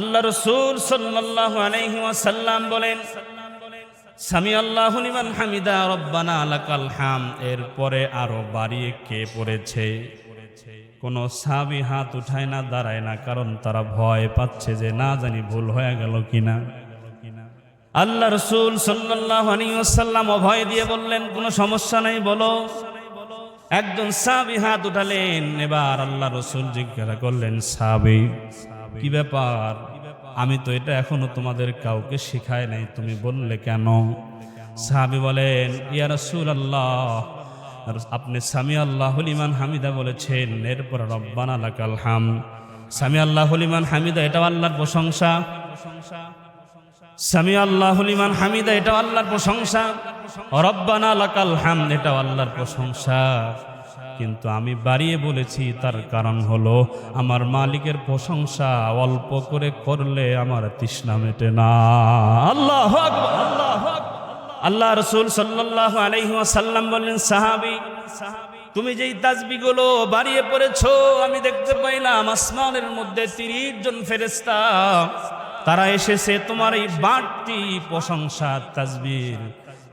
আল্লাহ রসুল সাল্লাহ আলাইহি ওয়াসাল্লাম বলেন সামি আল্লাহ লিমান হামিদা, রব্বানা লাকাল হাম। এরপরে আরও বাড়িয়ে কে পড়েছে? কোন সাবি হাত উঠায় না, দাঁড়ায় না, কারণ তারা ভয় পাচ্ছে যে না জানি ভুল হয়ে গেল কিনা। আল্লাহ রসুল সাল্লাহ আসাল্লাম অভয় দিয়ে বললেন, কোনো সমস্যা নাই, বলো। একজন সাবি হাত উঠালেন, এবার আল্লাহ রসুল জিজ্ঞাসা করলেন, সাবি কি ব্যাপার? আমি তো এটা এখনও তোমাদের কাউকে শিখাই নাই, তুমি বললে কেন? সাহাবি বলেন, ইয়া রসুল আল্লাহ আপনি, সামি আল্লাহ হলিমান হামিদা বলেছেন, এরপর রব্বানা লাকাল হাম। সামি আল্লাহ হলিমান হামিদা এটাও আল্লাহর প্রশংসা। সামি আল্লাহ লিমান হামিদা এটা আল্লাহর প্রশংসা। রব্বানা লাকাল হাম এটা আল্লাহর প্রশংসা। কিন্তু আমি বাড়িয়ে বলেছি, তার কারণ হলো আমার মালিকের প্রশংসা অল্প করে করলে আমার তৃষ্ণা মেটে না। আল্লাহ আল্লাহ রসুল সাল্লাহ আলাইসাল্লাম বললেন, সাহাবি, তুমি যেই তাজবি তাজবিগুলো বাড়িয়ে পড়েছো, আমি দেখতে পাইলাম আসমানের মধ্যে তিরিশ জন ফেরেস্তা তারা এসেছে তোমার এই বাড়তি প্রশংসা তাজবির।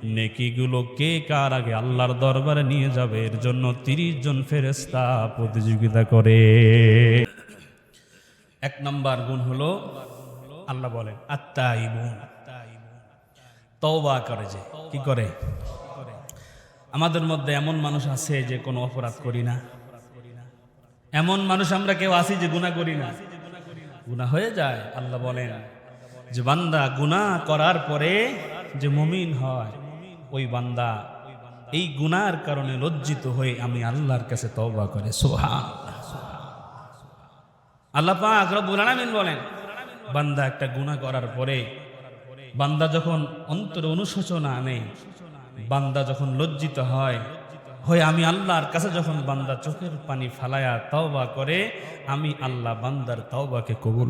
নেকিগুলো কে কার আগে আল্লাহর দরবারে নিয়ে যাবে? এর জন্য তিরিশ জন ফেরেস্তা প্রতিযোগিতা করে। এক নম্বর গুণ হলো, আল্লাহ বলেন আত্মাইবুন তওবা করে যে, কি করে? আমাদের মধ্যে এমন মানুষ আছে যে কোনো অপরাধ করি না। এমন মানুষ আমরা কেউ আছি যে গুণা করি না। গুণা হয়ে যায়, আল্লাহ বলেন। যে বান্দা গুণা করার পরে যে মুমিন হয় ওই বান্দা, এই গুনার কারণে লজ্জিত হয়ে আমি আল্লাহর কাছে তওবা করে সোহা আল্লাহ পাক বলেন, বান্দা একটা গুনাহ করার পরে, বান্দা যখন অন্তরে অনুশোচনা আনে, বান্দা যখন লজ্জিত হয়, হয়ে আমি আল্লাহর কাছে যখন বান্দা চোখের পানি ফালায়া তওবা করে, আমি আল্লাহ বান্দার তওবাকে কবুল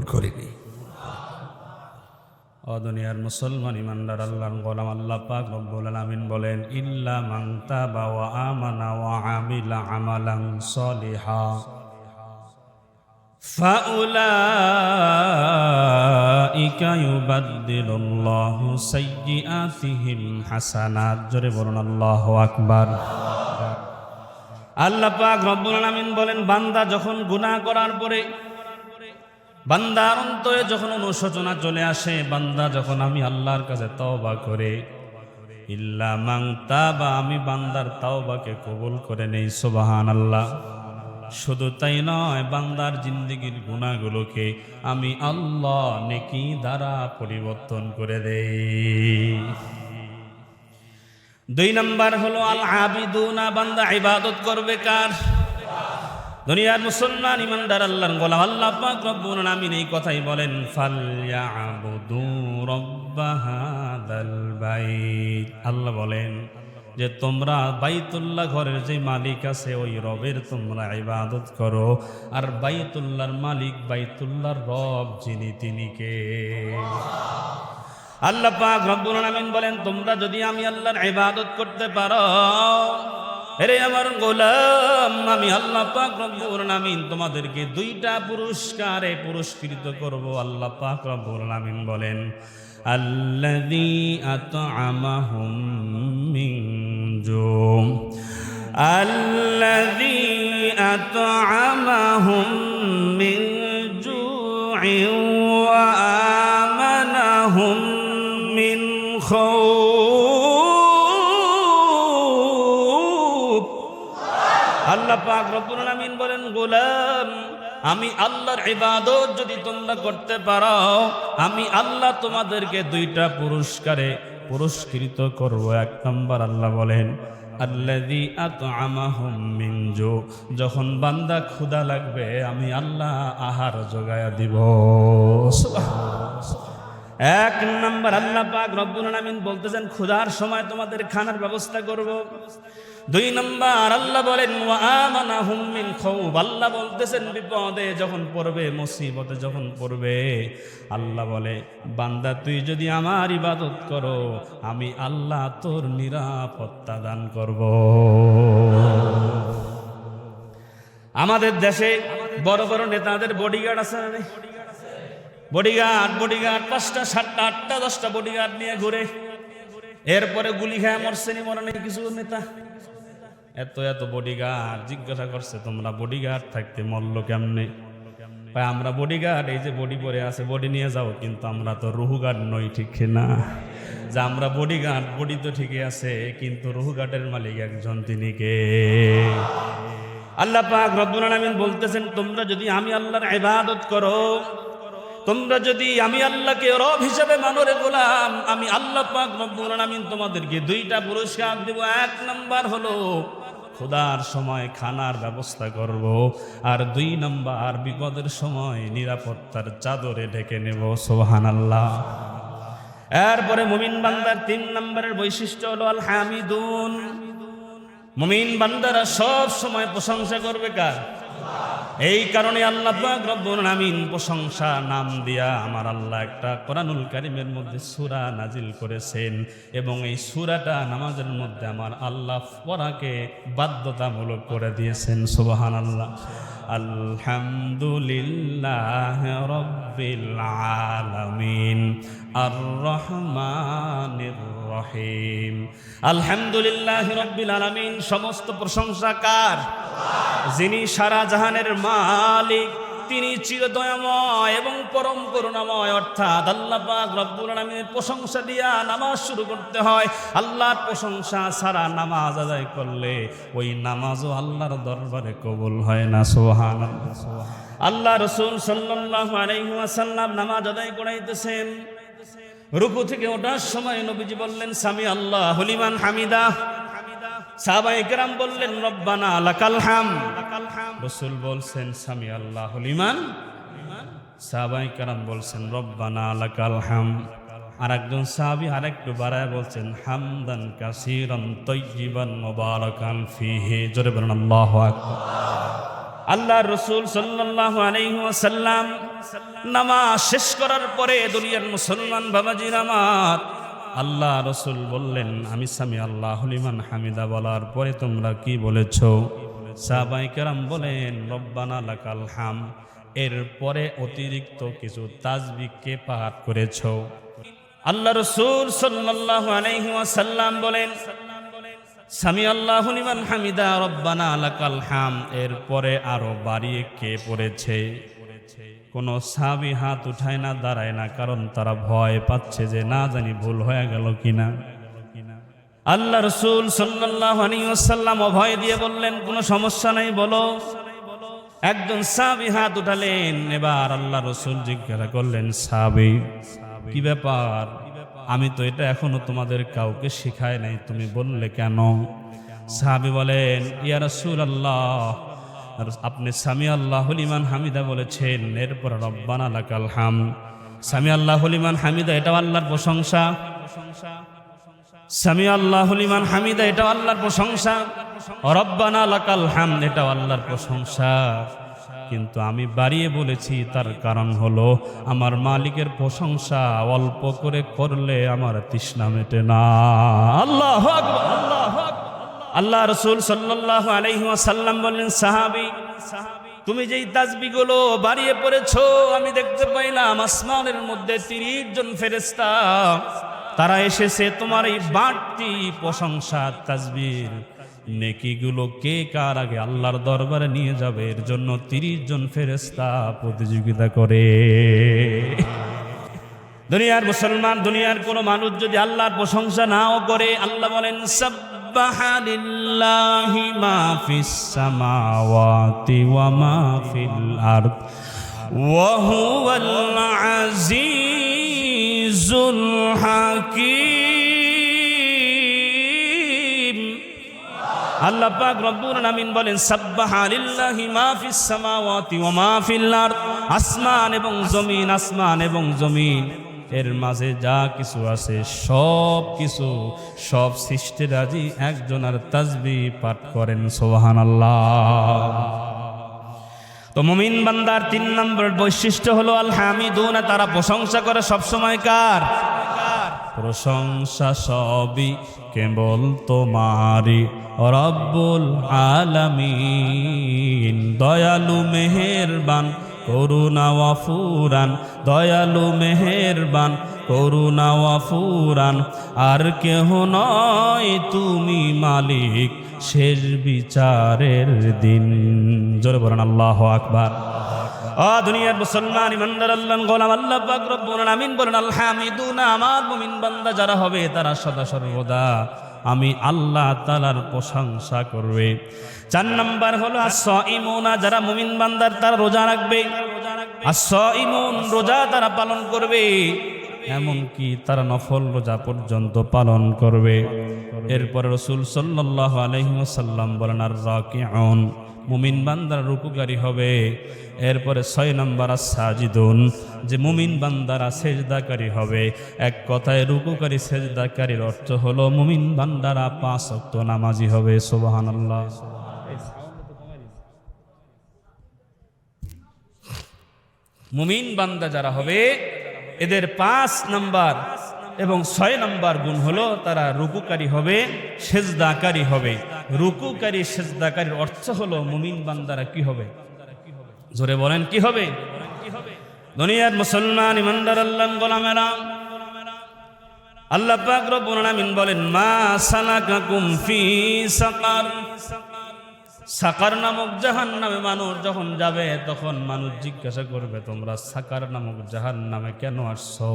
করিনি অদুনিয়ার মুসলমান ইমানদার আল্লাহর গোলাম আল্লাহ পাক রব্বুল আলামিন বলেন ইল্লা মান তাবা ওয়া আমানা ওয়া আমিলা আমালান সলিহা فأولئك يبدل الله سيئاتهم حسنات জোরে বলুন আল্লাহু আকবার আল্লাহ পাক রব্বুল আলামিন বলেন বান্দা যখন গুনাহ করার পরে বান্দার অন্তরে যখন অনুশোচনা চলে আসে, বান্দা যখন আমি আল্লাহর কাছে তওবা করে, ইল্লা মাং তাবা আমি বান্দার তাওবাকে কবুল করে নেই, সুবহানাল্লাহ। শুধু তাই নয়, বান্দার জিন্দগির গুণাগুলোকে আমি আল্লাহ নেকি দ্বারা পরিবর্তন করে দেই। দুই নাম্বার হলো, আল আবিদুনা বান্দা ইবাদত করবে কার? দুনিয়ার মুসলমান ইমানদার আল্লাহর গোলাম, আল্লাহ পাক রব্বুল আলামিন এই কথাই বলেন ফালইয়াবুদু রাব্ব হাদাল বাইত। আল্লাহ বলেন যে, তোমরা বাইতুল্লাহ ঘরের যে মালিক আছে, ওই রবের তোমরা ইবাদত করো, আর বাইতুল্লাহর মালিক বাইতুল্লাহর রব যিনি তিনি কে? আল্লাহ পাক রব্বুল আলামিন বলেন, তোমরা যদি আমি আল্লাহর ইবাদত করতে পারো রে আমার গোলাম, আমি আল্লাহ পাক রব্বুল আলামিন তোমাদেরকে দুইটা পুরস্কারে পুরস্কৃত করব। আল্লাহ পাক রব্বুল আলামিন বলেন, আল্লাযী আত'আমাহুম মিন জুম। আল্লাযী আত'আমাহুম মিন জু'ইন ওয়া আমানাহুম মিন খাউফ আল্লাহ পাক রব্বুল আলামিন বলেন, গোলাম, আমি আল্লাহর ইবাদত যদি তোমরা করতে পারো, আমি আল্লাহ তোমাদেরকে দুইটা পুরস্কারে পুরস্কৃত করব। এক নম্বর আল্লাহ বলেন, আল্লাযী আত'আমাহুম মিন জু। যখন বান্দা ক্ষুধা লাগবে, আমি আল্লাহ আহার যোগায়া দিব। এক নম্বর আল্লাহ পাক রব্বুল আলামিন বলতেছেন, ক্ষুধার সময় তোমাদের খানার ব্যবস্থা করব। দুই নম্বর, আল্লাহ বলেন, ওয়া আমানাহুম মিন খাউফ আল্লাহ বলতেছেন, বিপদে যখন পড়বে, মুসিবতে যখন পড়বে। আল্লাহ বলে, বান্দা, তুই যদি আমার ইবাদত করো, আমি আল্লাহ তোর নিরাপত্তা দান করব। আমাদের দেশে বড় বড় নেতাদের বডিগার্ড আছে না? বডিগার্ড বডিগার্ড পাঁচটা, সাতটা, আটটা, দশটা বডিগার্ড নিয়ে ঘুরে। এরপরে গুলি খায় মরছেনি মরে নেই কিছু নেতা। এত এত বডিগার্ড জিজ্ঞাসা করছে, তোমরা বডিগার্ড থাকতে মরল কেমনে? ভাই আমরা বডিগার্ড এই যে বডি পরে আছে বডি নিয়ে যাও, কিন্তু আমরা তো রুহুগার্ড নই, ঠিক না? যে, আমরা বডিগার্ড বডি তো ঠিকই আছে, কিন্তু রুহু গার্ডের মালিক একজন তিনি কে? আল্লাহ পাক রব্বুল আলামিন বলতেছেন, তোমরা যদি আমি আল্লাহর ইবাদত করো, তোমরা যদি আমি আল্লাহকে রব হিসেবে মানো রে গোলাম, আমি আল্লাহ পাক রব্বুল আলামিন তোমাদেরকে দুইটা পুরস্কার দেব। এক নাম্বার হলো খোদার সময় খানার ব্যবস্থা করব, আর দুই নম্বর বিপদের সময় নিরাপত্তার চাদরে ঢেকে নেব সোহান আল্লাহ এরপরে মুমিন বান্দার তিন নম্বরের বৈশিষ্ট্য হল আল হামিদুন মুমিন বান্দারা সব সময় প্রশংসা করবে কার? এই কারণে আল্লাহ নামিন আমিন প্রশংসা, নাম দিয়া আমার আল্লাহ একটা কোরআনুল কারিমের মধ্যে সুরা নাজিল করেছেন এবং এই সুরাটা নামাজের মধ্যে আমার আল্লাহ পড়াকে বাধ্যতামূলক করে দিয়েছেন, সুবহানাল্লাহ। আলহামদুলিল্লাহ রব্বিল আলামিন আর রহমানির রহিম। আলহামদুলিল্লাহ রব্বিল আলামিন, সমস্ত প্রশংসাকার যিনি সারা জাহানের মালিক তিনি চিরদয়াময় এবং পরম করুণাময়। অর্থাৎ আল্লাহ পাক রব্বুল আলামিনের প্রশংসা দিয়া নামাজ শুরু করতে হয়। আল্লাহর প্রশংসা ছাড়া নামাজ আদায় করলে ওই নামাজও আল্লাহর দরবারে কবুল হয় না। সোহান আল্লাহ রসুল সাল্লাল্লাহু আলাইহি ওয়াসাল্লাম নামাজ আদায় করাইতেছেন। রুকু থেকে ওঠার সময় নবীজি বললেন সামি আল্লাহ, হলিমান হামিদা। সাহাবাই কেরাম বললেন রব্বানা লাকাল হাম। রসুল বলছেন সামি আল্লাহ হলিমান সাহাবাই কেরাম বলছেন রব্বানা লাকাল হাম। আর একজন সাহাবি আরেকটু বাড়ায় বলছেন হামদান কাসিরান তৈজিবান মোবারকান ফিহে। জোরে বলেন আল্লাহ আল্লাহ রসুল সাল্লাহ আলাইসাল্লাম নামাজ শেষ করার পরে দুনিয়ার মুসলমান বাবাজির আমার আল্লাহ রসুল বললেন, আমি সামি আল্লাহ হলিমান হামিদা বলার পরে তোমরা কি বলেছ? সাহাবাই কেরাম বলেন, রব্বানা লাকাল হাম এর পরে অতিরিক্ত কিছু তাজবিককে পাঠ করেছ? আল্লাহ রসুল সাল্লাহ আলাইসাল্লাম বলেন, স্বামী আল্লাহ হামিদা, রব্বানা লাকাল হাম এরপরে আরও বাড়িয়ে কে পড়েছে? কোন সাবি হাত উঠায় না, দাঁড়ায় না, কারণ তারা ভয় পাচ্ছে যে না জানি ভুল হয়ে গেল কিনা। আল্লাহ রসুল আলিয়াল্লাম অভয় দিয়ে বললেন, কোনো সমস্যা নেই, বলো। একজন সাবি হাত উঠালেন, এবার আল্লাহ রসুল জিজ্ঞাসা করলেন, সাবি, কি ব্যাপার? আমি তো এটা এখনও তোমাদের কাউকে শিখাই নাই, তুমি বললে কেন? সাহাবি বলেন, ইয়া রাসূল আল্লাহ আপনি সামি আল্লাহ হলিমান হামিদা বলেছেন, এরপর রব্বানা লাকাল হাম। সামি আল্লাহ হলিমান হামিদা, এটাও আল্লাহর প্রশংসা। সামি আল্লাহ হলিমান হামিদা, এটাও আল্লাহর প্রশংসা। রব্বানা লাকাল হাম, এটাও আল্লাহর প্রশংসা। কিন্তু আমি বাড়িয়ে বলেছি, তার কারণ হলো আমার মালিকের প্রশংসা অল্প করে করলে আমার তৃষ্ণা মেটে না। আল্লাহ আল্লাহ আল্লাহ রসুল সাল্লাহ আলাইসাল্লাম বললেন, সাহাবি, তুমি যেই তাজবিগুলো বাড়িয়ে পড়েছো, আমি দেখতে পাইলাম আসমানের মধ্যে তিরিশ জন ফেরেস্তা তারা এসেছে তোমার এই বাড়তি প্রশংসা তাজবির নেকিগুলো কে কার আগে আল্লাহর দরবারে নিয়ে যাবে? এর জন্য তিরিশ জন ফেরেস্তা প্রতিযোগিতা করে। দুনিয়ার মুসলমান, দুনিয়ার কোনো মানুষ যদি আল্লাহর প্রশংসা নাও করে, আল্লাহ বলেন সাব্বাহা লিল্লাহি মা ফিস সামাওয়াতি ওয়া মা ফিল আরদ ওয়া হুয়াল আজিজুল হাকীম আল্লাহ পাক রব্বুল আলামিন বলেন সাব্বাহা লিল্লাহি মা ফিস সামাওয়াতি ওয়া মা ফিল আরদ আসমান এবং জমিন আসমান এবং জমিন এর মাঝে যা কিছু আছে, সব কিছু, সব সৃষ্টিরাজি একজনের তাজবি পাঠ করেন সোহান আল্লাহ তো মুমিন বান্দার তিন নম্বর বৈশিষ্ট্য হলো আল হামিদুন তারা প্রশংসা করে সবসময় কার প্রশংসা সবই কেবল তোমারি রব্বুল আলামিন, দয়ালু, মেহেরবান করুণা ওয়াফুরান, দয়ালু মেহেরবান, করুণা ওয়াফুরান। আর কেহ নয় তুমি মালিক, শেষ বিচারের দিন। জোরে বলেন, আল্লাহ আকবার। আ দুনিয়ার মুসলমান, ইমানদার আল্লাহ গোলাম, আল্লাহ পাক রব্বুল আমিন বলেন আলহামিদুনা আমার মুমিন বান্দা যারা হবে, তারা সদা সর্বদা আমি আল্লাহ তালার প্রশংসা করবে। চার নাম্বার হলো আস যারা মুমিন বান্দার, তারা রোজা রাখবে। আস ইমুন রোজা তারা পালন করবে, এমনকি তারা নফল রোজা পর্যন্ত পালন করবে। এরপরে রসুল সাল্লাহ আলহিমসাল্লাম বলেন আর রাকিউন মুমিন বান্দারা রুকুকারী হবে। এরপরে ছয় নম্বর সাজিদুন যে মুমিন বান্দারা সেজদাকারী হবে। এক কথায় রুকুকারী সেজদাকারীর অর্থ হলো, মুমিন বান্দারা পাঁচ অক্ত নামাজি হবে সোবাহান আল্লাহ মুমিন বান্দা যারা হবে, এদের পাঁচ নাম্বার এবং ছয় নাম্বার গুণ হলো তারা রুকুকারী হবে, সেজদাকারী হবে। রুকুকারী, সেজদাকারীর অর্থ হলো মুমিন বান্দারা কি হবে? জোরে বলেন, কি হবে? দুনিয়ার মুসলমান, ইমানদার আল্লাহ গোলামেরা আল্লাহ পাক রব্বুল আলামিন বলেন, মা সালাকাকুম ফি সাকার। সাকার নামক জাহান নামে মানুষ যখন যাবে, তখন মানুষ জিজ্ঞাসা করবে, তোমরা সাকার নামক জাহান নামে কেন আসছো?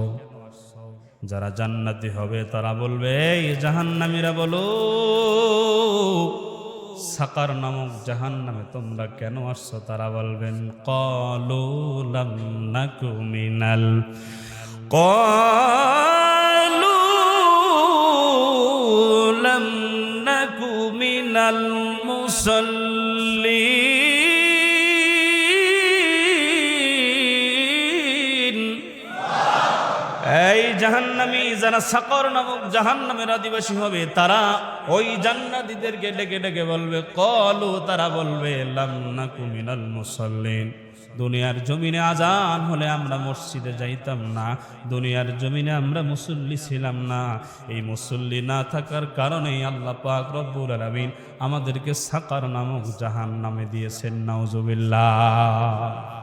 যারা জান্নাতি হবে, তারা বলবে, এই জাহান্নামীরা বলো, সাকার নামক জাহান নামে তোমরা কেন আসছো? তারা বলবেন, কলু লাম নাকু মিনাল, কলু লাম নাকু মিনাল যারা সাকর নামক জাহান্নামের আদিবাসী হবে, তারা ওই জান্নাতীদেরকে ডেকে ডেকে বলবে, কলু, তারা বলবে লামনা মুসল্লিন। দুনিয়ার জমিনে আজান হলে আমরা মসজিদে যাইতাম না, দুনিয়ার জমিনে আমরা মুসল্লি ছিলাম না। এই মুসল্লি না থাকার কারণেই আল্লাহ পাক রব্বুল আলামিন আমাদেরকে সাকার নামক জাহান নামে দিয়েছেন, নাউজুবিল্লাহ।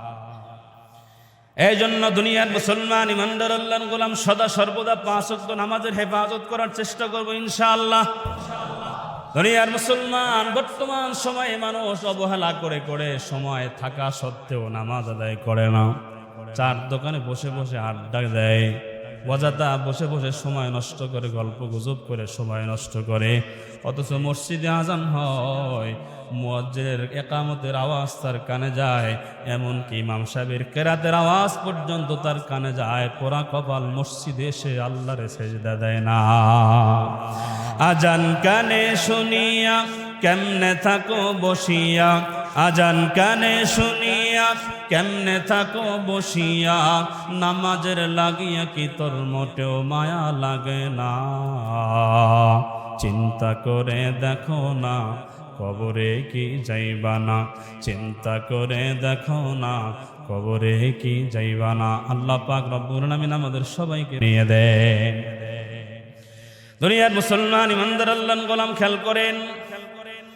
এই জন্য দুনিয়ার মুসলমান ইমানদার আল্লাহ গোলাম সদা সর্বদা পাঁচ অক্ত নামাজের হেফাজত করার চেষ্টা করব ইনশাআল্লাহ। দুনিয়ার মুসলমান বর্তমান সময়ে মানুষ অবহেলা করে করে সময় থাকা সত্ত্বেও নামাজ আদায় করে না। চার দোকানে বসে বসে আড্ডা দেয়। অযথা বসে বসে সময় নষ্ট করে, গল্প গুজব করে সময় নষ্ট করে। অথচ মসজিদে আজান হয়, মুয়াজ্জিনের একামতের আওয়াজ তার কানে যায়, এমনকি ইমাম সাহেবের কেরাতের আওয়াজ পর্যন্ত তার কানে যায়। পোড়া কপাল মসজিদে এসে আল্লাহরে সেজদা দেয় না। আজান কানে শুনিয়া, কেমনে থাকো বসিয়া? আজান কানে শুনিয়া কেমনে থাকো বসিয়া? নামাজের লাগিয়া কি তোর মোটেও মায়া লাগে না? চিন্তা করে দেখো না, কবরে কি যাইবা না? চিন্তা করে দেখো না, কবরে কি যাইবা না? আল্লাহ পাক রব্বুল আলামিন আমাদের সবাইকে নিয়ে দেন। দুনিয়ার মুসলমান ইমানদার আল্লাহ গোলাম খেয়াল করেন।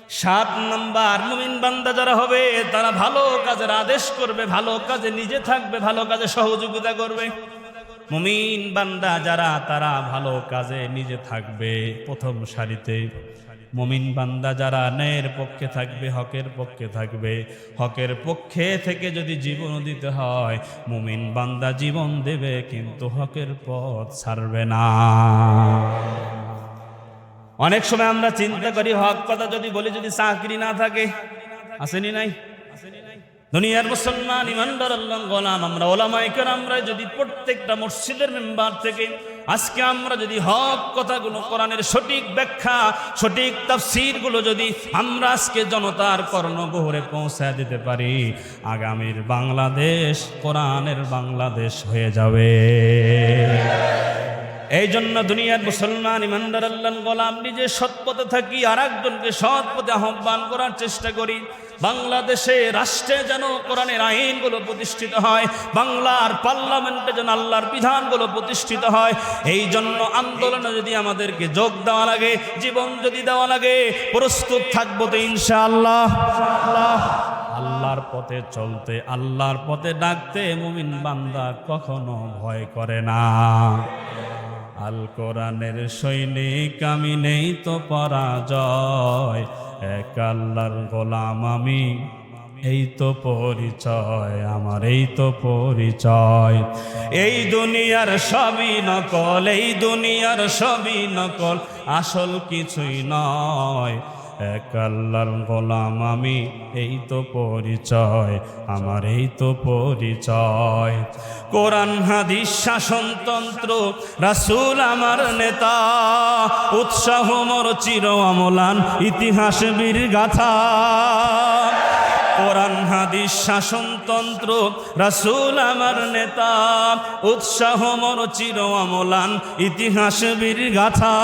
সাত নম্বর মুমিন বান্দা যারা হবে, তারা ভালো কাজের আদেশ করবে, ভালো কাজে নিজে থাকবে, ভালো কাজে সহযোগিতা করবে। মুমিন বান্দা যারা, তারা ভালো কাজে নিজে থাকবে। প্রথম সারিতে মুমিন বান্দা যারা, ন্যায়ের পক্ষে থাকবে, হকের পক্ষে থাকবে। হকের পক্ষে থেকে যদি জীবন দিতে হয়, মুমিন বান্দা জীবন দেবে, কিন্তু হকের পথ ছাড়বে না। অনেক সময় আমরা চিন্তা করি, হক কথা যদি বলি, যদি চাকরি না থাকে, আসেনি নাই? দুনিয়ার মুসলমান, ইমানদার আল্লাহ গোলাম, আমরা ওলামাইকার আমরা যদি প্রত্যেকটা মসজিদের মেম্বার থেকে আজকে আমরা যদি হক কথাগুলো, কোরআনের সঠিক ব্যাখ্যা, সঠিক তাফসিরগুলো যদি আমরা আজকে জনতার কর্ণগহরে পৌঁছায় দিতে পারি, আগামীর বাংলাদেশ, কোরআনের বাংলাদেশ হয়ে যাবে। এই জন্য দুনিয়ার মুসলমান ইমানদার আল্লাহ গোলাম, নিজে সৎ পথে থাকি আর একজনকে সৎ পথে আহ্বান করার চেষ্টা করি। বাংলাদেশে রাষ্ট্রে যেন কোরআনের আইনগুলো প্রতিষ্ঠিত হয়, বাংলার পার্লামেন্টে যেন আল্লাহর বিধানগুলো প্রতিষ্ঠিত হয় এই জন্য আন্দোলনে যদি আমাদেরকে যোগ দেওয়া লাগে, জীবন যদি দেওয়া লাগে, প্রস্তুত থাকব তো ইনশাআল্লাহ। আল্লাহ আল্লাহর পথে চলতে, আল্লাহর পথে ডাকতে মুমিন বান্দা কখনো ভয় করে না। আল কোরআনের সৈনিক, আমি নেই তো পরাজয়। এক আল্লাহর গোলাম আমি, এই তো পরিচয়, আমার এই তো পরিচয়। এই দুনিয়ার সবই নকল, এই দুনিয়ার সবই নকল, আসল কিছুই নয়। এক আল্লাহর গোলাম আমি, এই তো পরিচয়, আমার এই তো পরিচয়। কোরআন, হাদিস শাসনতন্ত্র রাসূল আমার নেতা, উৎসাহ মোর চির অমলান, ইতিহাস বীর গাথা। কোরআন, হাদিস, শাসনতন্ত্র, রাসুল আমার নেতা, উৎসাহ মর চির অমলান, ইতিহাস বীর গাথা।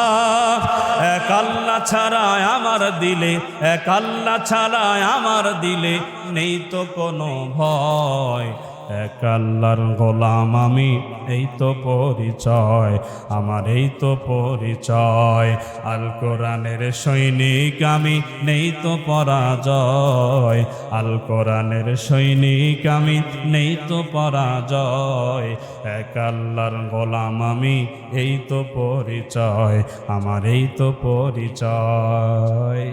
এক আল্লাহ ছাড়া আমার দিলে, এক আল্লাহ ছাড়া আমার দিলে, নেই তো কোনো ভয়। এক আল্লাহর গোলাম আমি, এই তো পরিচয়, আমার এই তো পরিচয়। আল কোরআনের সৈনিক আমি, নেই তো পরাজয়। আল কোরআনের সৈনিক আমি, নেই তো পরাজয়। এক আল্লাহর গোলাম আমি, এই তো পরিচয়, আমার এই তো পরিচয়।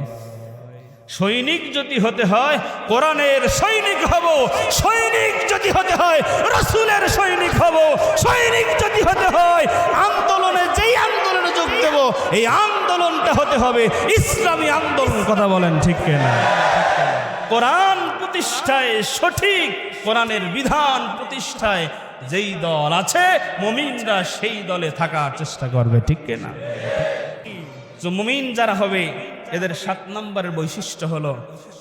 সৈনিক যদি হতে হয়, কোরআনের সৈনিক হব, সৈনিক যদি হতে হয়, রসুলের সৈনিক হব, সৈনিক যদি হতে হয়, আন্দোলনে যেই আন্দোলনে যোগ দেব, এই আন্দোলনটা হতে হবে ইসলামী আন্দোলন, কথা বলেন ঠিক কেনা? কোরআন প্রতিষ্ঠায় সঠিক, কোরআনের বিধান প্রতিষ্ঠায় যেই দল আছে, মমিনরা সেই দলে থাকার চেষ্টা করবে, ঠিক কেনা? মুমিন যারা হবে এদের সাত নম্বরের বৈশিষ্ট্য হলো,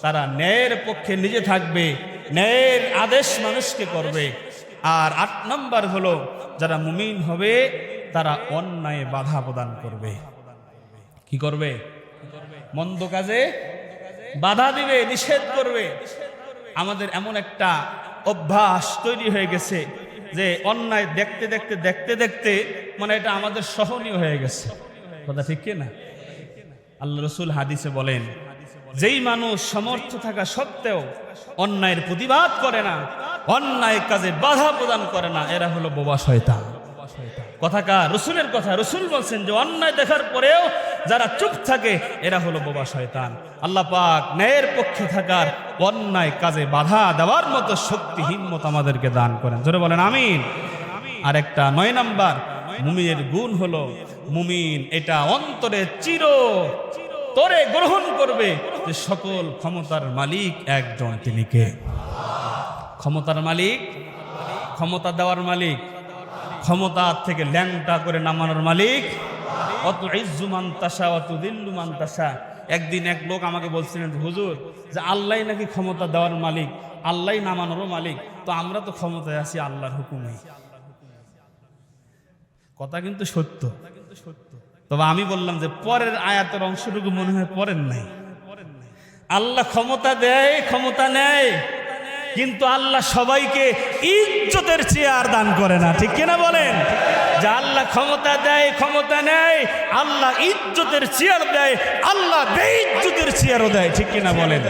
তারা ন্যায়ের পক্ষে নিজে থাকবে, ন্যায়ের আদেশ মানুষকে করবে। আর আট নম্বর হলো, যারা মুমিন হবে, তারা অন্যায় বাধা প্রদান করবে। কি করবে? মন্দ কাজে বাধা দিবে, নিষেধ করবে। আমাদের এমন একটা অভ্যাস তৈরি হয়ে গেছে যে অন্যায় দেখতে দেখতে দেখতে দেখতে মানে এটা আমাদের সহনীয় হয়ে গেছে। কথা ঠিক কি না? আল্লাহ রসুল হাদিসে বলেন, যেই মানুষ সমর্থ থাকা সত্ত্বেও অন্যায়ের প্রতিবাদ করে না, অন্যায় কাজে বাধা প্রদান করে না, এরা হলো বোবা শয়তান। কথাকা রসুলের কথা। রসুল বলছেন যে, অন্যায় দেখার পরেও যারা চুপ থাকে, এরা হলো বোবা শয়তান। আল্লাহ পাক ন্যায়ের পক্ষে থাকার অন্যায় কাজে বাধা দেওয়ার মতো শক্তি, হিম্মত আমাদেরকে দান করেন। জোরে বলেন, আমিন। আর একটা নয় নাম্বার, মুমিনের গুণ হলো মুমিন, এটা অন্তরে চির, তরে গ্রহণ করবে যে সকল ক্ষমতার মালিক একজন তিনি কে? ক্ষমতার মালিক, ক্ষমতা দেওয়ার মালিক, ক্ষমতা থেকে ল্যাংটা করে নামানোর মালিক। অত ইজ্জুমান তাসা অত দিল্লুমান তাসা একদিন এক লোক আমাকে বলছিলেন হুজুর, যে আল্লাহ নাকি ক্ষমতা দেওয়ার মালিক আল্লাহ নামানোরও মালিক, তো আমরা তো ক্ষমতায় আছি, আল্লাহর হুকুমে কথা কিন্তু সত্য। তবে আমি বললাম যে পরের আয়াতের অংশটুকু মনে হয় পরের নাই। আল্লাহ ক্ষমতা দেয়, ক্ষমতা নেয়, কিন্তু আল্লাহ সবাইকে ইজ্জতের চেয়ার দান করে না। ঠিক কিনা বলেন? যে আল্লাহ ক্ষমতা দেয়, ক্ষমতা নেয়, আল্লাহ ইজ্জতের চেয়ার দেয়, আল্লাহ বেইজ্জতের চেয়ারও দেয়। ঠিক কিনা বলেন?